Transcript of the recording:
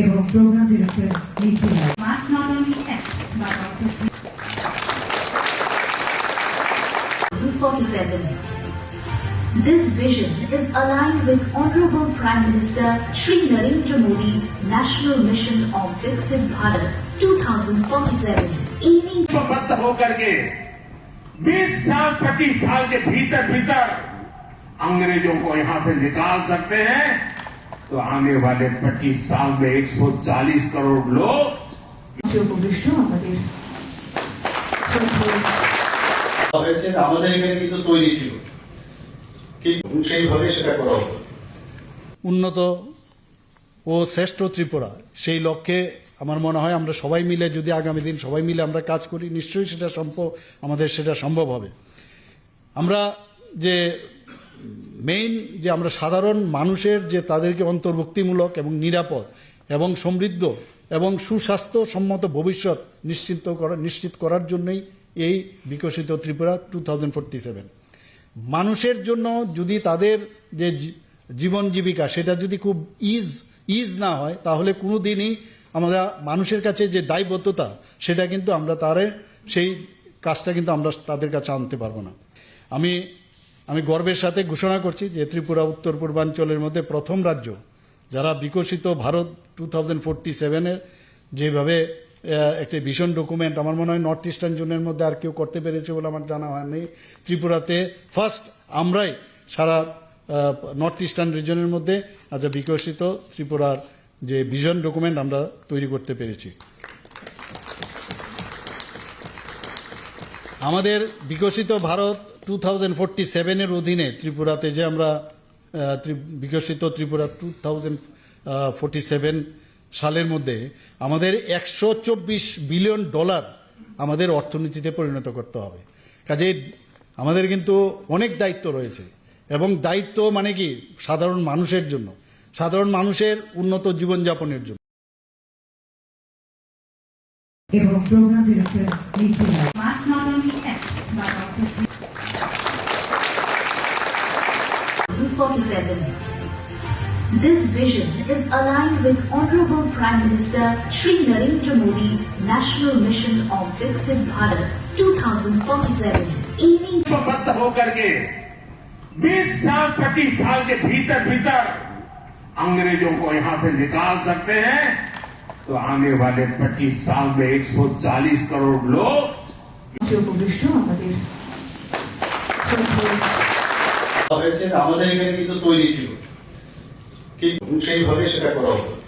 এবং programme director নীতি রায় must not only act but also 47. This vision is aligned with Honorable Prime Minister Shri Narendra Modi's National Mission of Viksit Bharat 2047, aiming बद्ध होकर के 20 साल 25 साल के भीतर भीतर अंग्रेजों को यहां से निकाल सकते हैं तो आने वाले 25 साल में 140 करोड़ लोग মঞ্চে উপবিষ্ট আমাদের শ্রদ্ধেয় হয়েছে যে আমাদের এখানে কিন্তু তৈরি ছিল কিন্তু সেইভাবে সেটা করা হতো উন্নত ও শ্রেষ্ঠ ত্রিপুরা সেই লক্ষ্যে আমার মনে হয় আমরা সবাই মিলে যদি আগামী দিন সবাই মিলে আমরা কাজ করি নিশ্চয়ই সেটা সম্ভব আমাদের সেটা সম্ভব হবে আমরা যে মেইন যে আমরা সাধারণ মানুষের যে তাদেরকে অন্তর্ভুক্তিমূলক এবং নিরাপদ এবং সমৃদ্ধ এবং সুস্বাস্থ্য সম্মত ভবিষ্যৎ নিশ্চিত করা নিশ্চিত করার জন্যই এই বিকশিত ত্রিপুরা টু মানুষের জন্য যদি তাদের যে জীবন জীবিকা সেটা যদি খুব ইজ ইজ না হয়, তাহলে কোনো দিনই আমরা মানুষের কাছে যে দায়বদ্ধতা সেটা কিন্তু আমরা তারে সেই কাজটা কিন্তু আমরা তাদের কাছে আনতে পারব না। আমি আমি গর্বের সাথে ঘোষণা করছি যে ত্রিপুরা, উত্তর, পূর্বাঞ্চলের মধ্যে প্রথম রাজ্য যারা বিকশিত ভারত টু থাউজেন্ড ফোরটি সেভেনের যেভাবে একটি ভীষণ ডকুমেন্ট আমার মনে হয় নর্থ ইস্টার্ন জোনের মধ্যে আর কেউ করতে পেরেছে বলে আমার জানা হয়নি। ত্রিপুরাতে ফার্স্ট আমরাই সারা নর্থ ইস্টার্ন রিজনের মধ্যে আজ বিকশিত ত্রিপুরার যে ভিশন ডকুমেন্ট আমরা তৈরি করতে পেরেছি। আমাদের বিকশিত ভারত টু থাউজেন্ড ফোরটি সেভেনের অধীনে ত্রিপুরাতে যে আমরা বিকশিত Tripura two thousand forty seven সালের মধ্যে আমাদের একশো চব্বিশ বিলিয়ন ডলার আমাদের অর্থনীতিতে পরিণত করতে হবে। কাজে আমাদের কিন্তু অনেক দায়িত্ব রয়েছে এবং দায়িত্ব মানে কি? সাধারণ মানুষের জন্য, সাধারণ মানুষের উন্নত জীবনযাপনের জন্য। এবং 47. This vision is aligned with Honorable Prime Minister Shri Narendra Modi's National Mission of Viksit Bharat 2047, aiming बद्ध होकर के 20 साल 25 साल के भीतर भीतर अंग्रेजों को यहां से निकाल सकते हैं तो आने वाले 25 साल में 140 करोड़ लोग মঞ্চে উপবিষ্ট আমাদের শ্রদ্ধেয় হয়েছে আমাদের এখানে কিন্তু তৈরি ছিল। কিন্তু সেইভাবে সেটা করা হতো